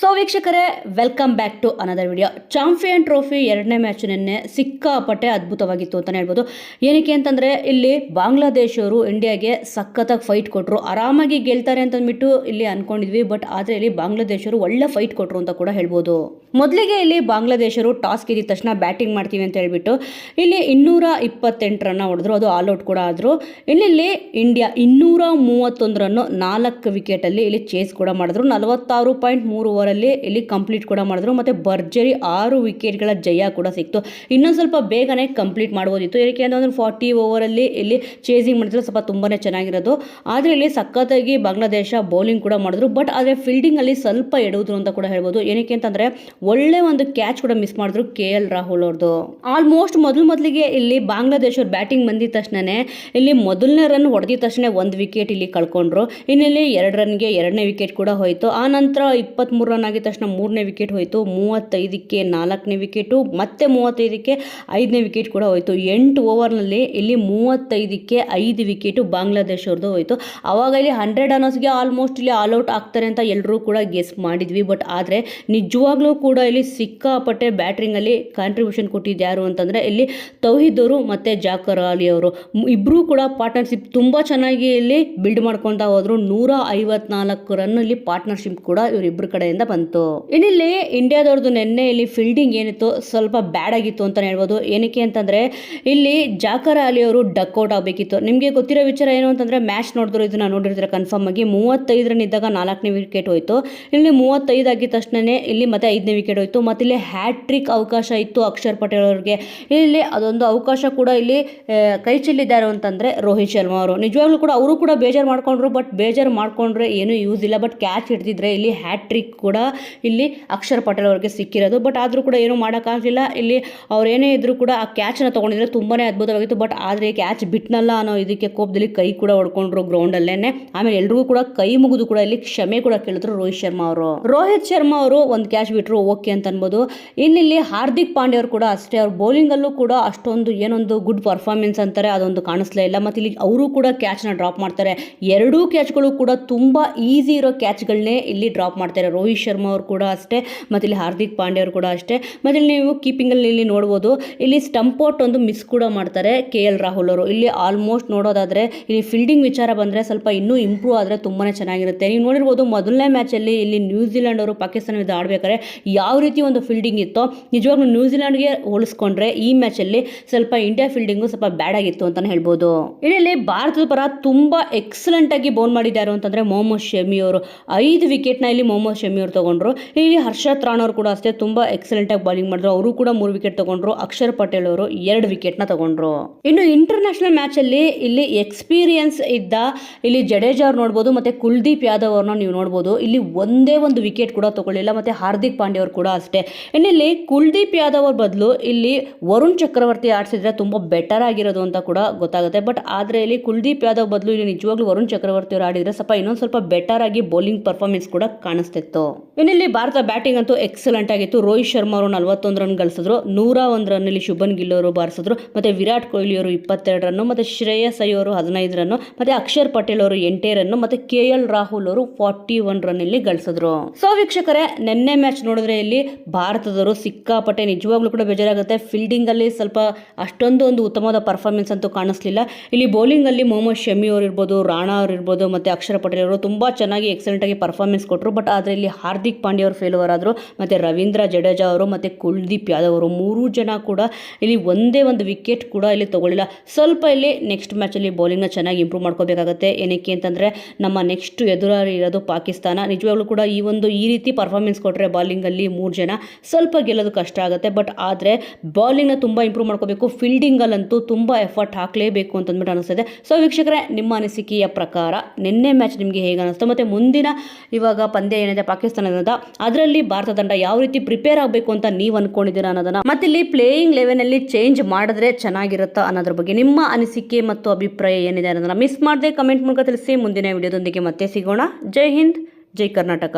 So ವೀಕ್ಷಕರೇ welcome back to another video champion trophy ಎರಡನೇ match ನಿನ್ನೆ ಸಿಕ್ಕಾಪಟ್ಟೆ ಅದ್ಭುತವಾಗಿತ್ತು ಅಂತಲೇ ಹೇಳ್ಬೋದು. ಏನಕ್ಕೆ ಅಂತಂದರೆ, ಇಲ್ಲಿ ಬಾಂಗ್ಲಾದೇಶವರು ಇಂಡಿಯಾಗೆ ಸಖತ್ತಾಗಿ ಫೈಟ್ ಕೊಟ್ಟರು ಆರಾಮಾಗಿ ಗೆಲ್ತಾರೆ ಅಂತಂದ್ಬಿಟ್ಟು ಇಲ್ಲಿ ಅಂದ್ಕೊಂಡಿದ್ವಿ ಬಟ್ ಆದರೆ ಇಲ್ಲಿ ಬಾಂಗ್ಲಾದೇಶರು ಒಳ್ಳೆ ಫೈಟ್ ಕೊಟ್ಟರು ಅಂತ ಕೂಡ ಹೇಳ್ಬೋದು. ಮೊದಲಿಗೆ ಇಲ್ಲಿ ಬಾಂಗ್ಲಾದೇಶರು ಟಾಸ್ ಗೆದ್ದ ತಕ್ಷಣ ಬ್ಯಾಟಿಂಗ್ ಮಾಡ್ತೀವಿ ಅಂತ ಹೇಳ್ಬಿಟ್ಟು, ಇಲ್ಲಿ ಇನ್ನೂರ ಇಪ್ಪತ್ತೆಂಟು ರನ್ನ ಹೊಡೆದ್ರು, ಅದು ಆಲ್ ಔಟ್ ಕೂಡ ಆದರು. ಇಲ್ಲಿ ಇಂಡಿಯಾ ಇನ್ನೂರ ಮೂವತ್ತೊಂದು ರನ್ನು ನಾಲ್ಕು ವಿಕೆಟಲ್ಲಿ ಇಲ್ಲಿ ಚೇಸ್ ಕೂಡ ಮಾಡಿದ್ರು. ನಲವತ್ತಾರು ಪಾಯಿಂಟ್ ಮೂರು ಓವರಲ್ಲಿ ಇಲ್ಲಿ ಕಂಪ್ಲೀಟ್ ಕೂಡ ಮಾಡಿದ್ರು. ಮತ್ತು ಭರ್ಜರಿ ಆರು ವಿಕೆಟ್ಗಳ ಜಯ ಕೂಡ ಸಿಕ್ತು. ಇನ್ನೊಂದು ಸ್ವಲ್ಪ ಬೇಗನೆ ಕಂಪ್ಲೀಟ್ ಮಾಡ್ಬೋದಿತ್ತು. ಏನಕ್ಕೆ ಒಂದು ಫಾರ್ಟಿ ಓವರಲ್ಲಿ ಇಲ್ಲಿ ಚೇಸಿಂಗ್ ಮಾಡಿದ್ರೆ ಸ್ವಲ್ಪ ತುಂಬಾ ಚೆನ್ನಾಗಿರೋದು. ಆದರೆ ಇಲ್ಲಿ ಸಖತ್ತಾಗಿ ಬಾಂಗ್ಲಾದೇಶ ಬೌಲಿಂಗ್ ಕೂಡ ಮಾಡಿದ್ರು. ಬಟ್ ಆದರೆ ಫೀಲ್ಡಿಂಗಲ್ಲಿ ಸ್ವಲ್ಪ ಎಡುವುದು ಅಂತ ಕೂಡ ಹೇಳ್ಬೋದು. ಏನಕ್ಕೆ ಅಂತಂದರೆ ಒಳ್ಳೆ ಒಂದು ಕ್ಯಾಚ್ ಕೂಡ ಮಿಸ್ ಮಾಡಿದ್ರು ಕೆ ಎಲ್ ರಾಹುಲ್ ಅವ್ರದ್ದು ಆಲ್ಮೋಸ್ಟ್ ಮೊದಲು ಮೊದಲಿಗೆ ಇಲ್ಲಿ ಬಾಂಗ್ಲಾದೇಶ ಬ್ಯಾಟಿಂಗ್ ಬಂದಿದ ತಕ್ಷಣನೇ ಇಲ್ಲಿ ಮೊದಲನೇ ರನ್ ಹೊಡೆದಿದ ತಕ್ಷಣ ಒಂದು ವಿಕೆಟ್ ಇಲ್ಲಿ ಕಳ್ಕೊಂಡ್ರು. ಇನ್ನಲ್ಲಿ ಎರಡು ರನ್ಗೆ ಎರಡನೇ ವಿಕೆಟ್ ಕೂಡ ಹೋಯಿತು. ಆ ನಂತರ ಇಪ್ಪತ್ತ್ಮೂರು ರನ್ ಆಗಿದ ತಕ್ಷಣ ಮೂರನೇ ವಿಕೆಟ್ ಹೋಯಿತು. ಮೂವತ್ತೈದಕ್ಕೆ ನಾಲ್ಕನೇ ವಿಕೆಟು ಮತ್ತೆ ಮೂವತ್ತೈದಕ್ಕೆ ಐದನೇ ವಿಕೆಟ್ ಕೂಡ ಹೋಯಿತು. ಎಂಟು ಓವರ್ನಲ್ಲಿ ಇಲ್ಲಿ ಮೂವತ್ತೈದಕ್ಕೆ ಐದು ವಿಕೆಟು ಬಾಂಗ್ಲಾದೇಶ ಅವ್ರದ್ದು ಹೋಯಿತು. ಆವಾಗ ಇಲ್ಲಿ ಹಂಡ್ರೆಡ್ ಅನ್ನೋಸ್ಗೆ ಆಲ್ಮೋಸ್ಟ್ ಇಲ್ಲಿ ಆಲ್ ಔಟ್ ಆಗ್ತಾರೆ ಅಂತ ಎಲ್ಲರೂ ಕೂಡ ಗೆಸ್ ಮಾಡಿದ್ವಿ. ಬಟ್ ಆದರೆ ನಿಜವಾಗ್ಲೂ ಕೂಡ ಇಲ್ಲಿ ಸಿಕ್ಕಾಪಟ್ಟೆ ಬ್ಯಾಟ್ರಿಂಗಲ್ಲಿ ಕಾಂಟ್ರಿಬ್ಯೂಷನ್ ಕೊಟ್ಟಿದ್ದು ಯಾರು ಅಂತಂದರೆ ಇಲ್ಲಿ ತೌಹಿದ್ ಅವರು ಮತ್ತು ಜಾಕರ್ ಅಲಿ ಅವರು. ಇಬ್ಬರೂ ಕೂಡ ಪಾರ್ಟ್ನರ್ಶಿಪ್ ತುಂಬ ಚೆನ್ನಾಗಿ ಇಲ್ಲಿ ಬಿಲ್ಡ್ ಮಾಡ್ಕೊತಾ ಹೋದರು. ನೂರ ಐವತ್ನಾಲ್ಕು ರನ್ ಇಲ್ಲಿ ಪಾರ್ಟ್ನರ್ಶಿಪ್ ಕೂಡ ಇವರಿಬ್ಬರ ಕಡೆಯಿಂದ ಬಂತು? ಇನ್ನಿಲ್ಲಿ ಇಂಡಿಯಾದವ್ರದ್ದು ನಿನ್ನೆ ಇಲ್ಲಿ ಫೀಲ್ಡಿಂಗ್ ಏನಿತ್ತು ಸ್ವಲ್ಪ ಬ್ಯಾಡ್ ಆಗಿತ್ತು ಅಂತ ಹೇಳ್ಬೋದು. ಏನಕ್ಕೆ ಅಂತಂದ್ರೆ ಇಲ್ಲಿ ಜಾಕರ್ ಅಲಿ ಅವರು ಡಕ್ಔಟ್ ಆಗಬೇಕಿತ್ತು. ನಿಮಗೆ ಗೊತ್ತಿರೋ ವಿಚಾರ ಏನು ಅಂತಂದ್ರೆ ಮ್ಯಾಚ್ ನೋಡಿದ್ರು, ಇದನ್ನ ನೋಡಿರ್ತಾರೆ ಕನ್ಫರ್ಮ್ ಆಗಿ. ಮೂವತ್ತೈದು ರನ್ ಇದ್ದಾಗ ನಾಲ್ಕನೇ ವಿಕೆಟ್ ಹೋಯಿತು. ಇಲ್ಲಿ ಮೂವತ್ತೈದು ಆಗಿದ ತಕ್ಷಣನೇ ಇಲ್ಲಿ ಮತ್ತೆ ಐದನೇ ವಿಕೆಟ್ ಹೋಯಿತು. ಮತ್ತೆ ಇಲ್ಲಿ ಹ್ಯಾಟ್ರಿಕ್ ಅವಕಾಶ ಇತ್ತು ಅಕ್ಷರ್ ಪಟೇಲ್ ಅವರಿಗೆ. ಇಲ್ಲಿ ಅದೊಂದು ಅವಕಾಶ ಕೂಡ ಇಲ್ಲಿ ಕೈ ಚೆಲ್ಲಿದ್ದಾರೆ ಅಂತಂದ್ರೆ ರೋಹಿತ್ ಶರ್ಮಾ ಅವರು. ನಿಜವಾಗ್ಲೂ ಕೂಡ ಅವರು ಕೂಡ ಬೇಜಾರು ಮಾಡ್ಕೊಂಡ್ರು ಬಟ್ ಬೇಜಾರು ಮಾಡ್ಕೊಂಡ್ರೆ ಏನು ಯೂಸ್ ಇಲ್ಲ. ಬಟ್ ಕ್ಯಾಚ್ ಹಿಡ್ದಿದ್ರೆ ಇಲ್ಲಿ ಹ್ಯಾಟ್ರಿಕ್ ಕೂಡ ಇಲ್ಲಿ ಅಕ್ಷರ್ ಪಟೇಲ್ ಅವ್ರಿಗೆ ಸಿಕ್ಕಿರೋದು. ಬಟ್ ಆದರೂ ಕೂಡ ಏನೂ ಮಾಡೋಕ್ಕಾಗಲಿಲ್ಲ ಇಲ್ಲಿ ಅವ್ರು ಏನೇ ಇದ್ರೂ ಕೂಡ ಆ ಕ್ಯಾಚನ್ನ ತೊಗೊಂಡಿದ್ರೆ ತುಂಬಾ ಅದ್ಭುತವಾಗಿತ್ತು. ಬಟ್ ಆದರೆ ಕ್ಯಾಚ್ ಬಿಟ್ನಲ್ಲ ಅನ್ನೋ ಇದಕ್ಕೆ ಕೋಪದಲ್ಲಿ ಕೈ ಕೂಡ ಹೊಡ್ಕೊಂಡ್ರು ಗ್ರೌಂಡಲ್ಲೇ ಆಮೇಲೆ ಎಲ್ರಿಗೂ ಕೂಡ ಕೈ ಮುಗಿದು ಕೂಡ ಇಲ್ಲಿ ಕ್ಷಮೆ ಕೂಡ ಕೇಳಿದ್ರು ರೋಹಿತ್ ಶರ್ಮಾ ಅವರು. ರೋಹಿತ್ ಶರ್ಮಾ ಅವರು ಒಂದು ಕ್ಯಾಚ್ ಬಿಟ್ಟರು ಓಕೆ ಅಂತ ಅನ್ಬೋದು ಇಲ್ಲಿ ಹಾರ್ದಿಕ್ ಪಾಂಡೆ ಅವರು ಕೂಡ ಅಷ್ಟೇ. ಅವ್ರ ಬೌಲಿಂಗಲ್ಲೂ ಕೂಡ ಅಷ್ಟೊಂದು ಏನೊಂದು ಗುಡ್ ಪರ್ಫಾರ್ಮೆನ್ಸ್ ಅಂತಾರೆ, ಅದೊಂದು ಕಾಣಿಸ್ಲೇ ಇಲ್ಲ. ಮತ್ತು ಇಲ್ಲಿ ಅವರು ಕೂಡ ಕ್ಯಾಚ್ನ ಡ್ರಾಪ್ ಮಾಡ್ತಾರೆ. ಎರಡೂ ಕ್ಯಾಚ್ಗಳು ಕೂಡ ತುಂಬ ಈಸಿ ಇರೋ ಕ್ಯಾಚ್ಗಳನ್ನೇ ಇಲ್ಲಿ ಡ್ರಾಪ್ ಮಾಡ್ತಾರೆ ರೋಹಿತ್ ಶರ್ಮಾ ಅವರು ಕೂಡ ಅಷ್ಟೇ, ಮತ್ತು ಇಲ್ಲಿ ಹಾರ್ದಿಕ್ ಪಾಂಡೆ ಅವರು ಕೂಡ ಅಷ್ಟೇ. ಮತ್ತು ಇಲ್ಲಿ ನೀವು ಕೀಪಿಂಗಲ್ಲಿ ಇಲ್ಲಿ ನೋಡ್ಬೋದು, ಇಲ್ಲಿ ಸ್ಟಂಪ್ ಔಟ್ ಒಂದು ಮಿಸ್ ಕೂಡ ಮಾಡ್ತಾರೆ ಕೆ ಎಲ್ ರಾಹುಲ್ ಅವರು. ಇಲ್ಲಿ ಆಲ್ಮೋಸ್ಟ್ ನೋಡೋದಾದರೆ, ಇಲ್ಲಿ ಫೀಲ್ಡಿಂಗ್ ವಿಚಾರ ಬಂದರೆ ಸ್ವಲ್ಪ ಇನ್ನೂ ಇಂಪ್ರೂವ್ ಆದರೆ ತುಂಬಾ ಚೆನ್ನಾಗಿರುತ್ತೆ. ನೀವು ನೋಡಿರ್ಬೋದು, ಮೊದಲನೇ ಮ್ಯಾಚಲ್ಲಿ ಇಲ್ಲಿ ನ್ಯೂಜಿಲೆಂಡ್ ಅವರು ಪಾಕಿಸ್ತಾನ ವಿರುದ್ಧ ಆಡಬೇಕಾದ್ರೆ ಯಾವ ರೀತಿ ಒಂದು ಫೀಲ್ಡಿಂಗ್ ಇತ್ತೋ, ನಿಜವಾಗ್ಲೂ ನ್ಯೂಜಿಲೆಂಡ್ಗೆ ಹೋಲಿಸ್ಕೊಂಡ್ರೆ ಈ ಮ್ಯಾಚಲ್ಲಿ ಸ್ವಲ್ಪ ಇಂಡಿಯಾ ಫೀಲ್ಡಿಂಗು ಸ್ವಲ್ಪ ಬ್ಯಾಡ್ ಆಗಿತ್ತು ಅಂತಲೇ ಹೇಳ್ಬೋದು. ಇಲ್ಲಿ ಭಾರತದ ಪರ ತುಂಬ ಎಕ್ಸಲೆಂಟ್ ಆಗಿ ಬೌಲ್ ಮಾಡಿದ್ದಾರೆ ಅಂತಂದರೆ ಮೊಹಮ್ಮದ್ ಶಮಿ ಅವರು. ಐದು ವಿಕೆಟ್ನ ಇಲ್ಲಿ ಮೊಹಮ್ಮದ್ ಶಮಿ ಅವರು ತಗೊಂಡ್ರು. ಇಲ್ಲಿ ಹರ್ಷತ್ ರಾಣವ್ರು ಕೂಡ ಅಷ್ಟೇ ತುಂಬ ಎಕ್ಸಲೆಂಟ್ ಆಗಿ ಬೌಲಿಂಗ್ ಮಾಡಿದ್ರು. ಅವರು ಕೂಡ ಮೂರು ವಿಕೆಟ್ ತಗೊಂಡ್ರು. ಅಕ್ಷರ್ ಪಟೇಲ್ ಅವರು ಎರಡು ವಿಕೆಟ್ನ ತಗೊಂಡ್ರು. ಇನ್ನು ಇಂಟರ್ನ್ಯಾಷನಲ್ ಮ್ಯಾಚಲ್ಲಿ ಇಲ್ಲಿ ಎಕ್ಸ್ಪೀರಿಯನ್ಸ್ ಇದ್ದ ಇಲ್ಲಿ ಜಡೇಜಾ ಅವ್ರು ನೋಡ್ಬೋದು, ಮತ್ತೆ ಕುಲ್ದೀಪ್ ಯಾದವ್ ಅವ್ರನ್ನ ನೀವು ನೋಡ್ಬೋದು. ಇಲ್ಲಿ ಒಂದೇ ಒಂದು ವಿಕೆಟ್ ಕೂಡ ತಗೊಳ್ಳಿಲ್ಲ, ಮತ್ತೆ ಹಾರ್ದಿಕ್ ಪಾಂಡೆ ಅವರು ಕೂಡ ಅಷ್ಟೇ. ಇನ್ನಿಲ್ಲಿ ಕುಲ್ದೀಪ್ ಯಾದವ್ ಅವ್ರ ಬದಲು ಇಲ್ಲಿ ವರುಣ್ ಚಕ್ರವರ್ತಿ ಆಡಿಸಿದ್ರೆ ತುಂಬ ಬೆಟರ್ ಆಗಿರೋದು ಅಂತ ಕೂಡ ಗೊತ್ತಾಗುತ್ತೆ. ಬಟ್ ಆದರೆ ಇಲ್ಲಿ ಕುಲ್ದೀಪ್ ಯಾದವ್ ಬದಲು ಇಲ್ಲಿ ನಿಜವಾಗ್ಲೂ ವರುಣ್ ಚಕ್ರವರ್ತಿ ಅವರು ಆಡಿದ್ರೆ ಸ್ವಲ್ಪ ಇನ್ನೊಂದು ಸ್ವಲ್ಪ ಬೆಟರ್ ಆಗಿ ಬೌಲಿಂಗ್ ಪರ್ಫಾರ್ಮೆನ್ಸ್ ಕೂಡ ಕಾಣಿಸ್ತಿತ್ತು. ಇನ್ನಿಲ್ಲಿ ಭಾರತ ಬ್ಯಾಟಿಂಗ್ ಅಂತೂ ಎಕ್ಸಲೆಂಟ್ ಆಗಿತ್ತು. ರೋಹಿತ್ ಶರ್ಮಾ ಅವರು ನಲವತ್ತೊಂದು ರನ್ ಗಳಿಸಿದ್ರು. ನೂರ ಒಂದು ರನ್ನಲ್ಲಿ ಶುಭನ್ ಗಿಲ್ ಅವರು ಬಾರಿಸಿದ್ರು. ಮತ್ತೆ ವಿರಾಟ್ ಕೊಹ್ಲಿ ಅವರು ಇಪ್ಪತ್ತೆರಡು ರನ್ನು, ಮತ್ತೆ ಶ್ರೇಯಸ್ ಅವರು ಹದಿನೈದು ರನ್ನು, ಮತ್ತೆ ಅಕ್ಷರ್ ಪಟೇಲ್ ಅವರು ಎಂಟೇ ರನ್ನು, ಮತ್ತೆ ಕೆ ಎಲ್ ರಾಹುಲ್ ಅವರು ಫಾರ್ಟಿ ಒನ್ ರನ್ ಇಲ್ಲಿ ಗಳಿಸಿದ್ರು. ಸೊ ವೀಕ್ಷಕರೇ, ನಿನ್ನೆ ಮ್ಯಾಚ್ ನೋಡಿದ್ರೆ ಇಲ್ಲಿ ಭಾರತದವರು ಸಿಕ್ಕಾಪಟ್ಟೆ ನಿಜವಾಗ್ಲೂ ಕೂಡ ಬೇಜಾರಾಗುತ್ತೆ. ಫೀಲ್ಡಿಂಗ್ ಅಲ್ಲಿ ಸ್ವಲ್ಪ ಅಷ್ಟೊಂದು ಒಂದು ಉತ್ತಮವಾದ ಪರ್ಫಾರ್ಮೆನ್ಸ್ ಅಂತೂ ಕಾಣಿಸ್ಲಿಲ್ಲ. ಇಲ್ಲಿ ಬೌಲಿಂಗ್ ಅಲ್ಲಿ ಮೊಹಮ್ಮದ್ ಶಮಿ ಅವರು ಇರ್ಬೋದು, ರಾಣಾ ಅವರು ಇರ್ಬೋದು, ಮತ್ತೆ ಅಕ್ಷರ ಪಟೇಲ್ ಅವರು ತುಂಬಾ ಚೆನ್ನಾಗಿ ಎಕ್ಸಲೆಂಟ್ ಆಗಿ ಪರ್ಫಾರ್ಮೆನ್ಸ್ ಕೊಟ್ಟರು ಬಟ್ ಆದ್ರೆ ಇಲ್ಲಿ ಹಾರ್ದಿಕ್ ಪಾಂಡ್ಯ ಅವರು ಫೇಲ್ವರ್ ಆದರು, ಮತ್ತು ರವೀಂದ್ರ ಜಡೇಜಾ ಅವರು, ಮತ್ತು ಕುಲ್ದೀಪ್ ಯಾದವ್ ಅವರು ಮೂರೂ ಜನ ಕೂಡ ಇಲ್ಲಿ ಒಂದೇ ಒಂದು ವಿಕೆಟ್ ಕೂಡ ಇಲ್ಲಿ ತಗೊಳ್ಳಿಲ್ಲ. ಸ್ವಲ್ಪ ಇಲ್ಲಿ ನೆಕ್ಸ್ಟ್ ಮ್ಯಾಚಲ್ಲಿ ಬೌಲಿಂಗ್ನ ಚೆನ್ನಾಗಿ ಇಂಪ್ರೂವ್ ಮಾಡ್ಕೋಬೇಕಾಗತ್ತೆ. ಏನಕ್ಕೆ ಅಂತಂದರೆ ನಮ್ಮ ನೆಕ್ಸ್ಟ್ ಎದುರಾರಿ ಇರೋದು ಪಾಕಿಸ್ತಾನ. ನಿಜವಾಗ್ಲೂ ಕೂಡ ಈ ಒಂದು ಈ ರೀತಿ ಪರ್ಫಾರ್ಮೆನ್ಸ್ ಕೊಟ್ಟರೆ ಬಾಲಿಂಗಲ್ಲಿ ಮೂರು ಜನ ಸ್ವಲ್ಪ ಗೆಲ್ಲೋದು ಕಷ್ಟ ಆಗುತ್ತೆ. ಬಟ್ ಆದರೆ ಬಾಲಿಂಗ್ನ ತುಂಬ ಇಂಪ್ರೂವ್ ಮಾಡ್ಕೋಬೇಕು. ಫೀಲ್ಡಿಂಗಲ್ಲಂತೂ ತುಂಬ ಎಫರ್ಟ್ ಹಾಕಲೇಬೇಕು ಅಂತಂದ್ಬಿಟ್ಟು ಅನಿಸ್ತದೆ. ಸೊ ವೀಕ್ಷಕರೇ, ನಿಮ್ಮ ಅನಿಸಿಕೆಯ ಪ್ರಕಾರ ನಿನ್ನೆ ಮ್ಯಾಚ್ ನಿಮಗೆ ಹೇಗೆ ಅನಿಸ್ತು? ಮತ್ತು ಮುಂದಿನ ಇವಾಗ ಪಂದ್ಯ ಏನಿದೆ ಪಾಕಿಸ್ತಾನದ ಅದರಲ್ಲಿ ಭಾರತ ತಂಡ ಯಾವ ರೀತಿ ಪ್ರಿಪೇರ್ ಆಗಬೇಕು ಅಂತ ನೀವು ಅನ್ಕೊಂಡಿದ್ದೀರಾ ಅನ್ನೋದನ್ನ ಮತ್ತೆ ಇಲ್ಲಿ ಪ್ಲೇಯಿಂಗ್ ಲೆವೆನಲ್ಲಿ ಚೇಂಜ್ ಮಾಡಿದ್ರೆ ಚೆನ್ನಾಗಿರುತ್ತಾ ಅನ್ನೋದ್ರ ಬಗ್ಗೆ ನಿಮ್ಮ ಅನಿಸಿಕೆ ಮತ್ತು ಅಭಿಪ್ರಾಯ ಏನಿದೆ ಅನ್ನೋದನ್ನ ಮಿಸ್ ಮಾಡದೆ ಕಮೆಂಟ್ ಮೂಲಕ ತಿಳಿಸಿ. ಮುಂದಿನ ವಿಡಿಯೋದೊಂದಿಗೆ ಮತ್ತೆ ಸಿಗೋಣ. ಜೈ ಹಿಂದ್, ಜೈ ಕರ್ನಾಟಕ.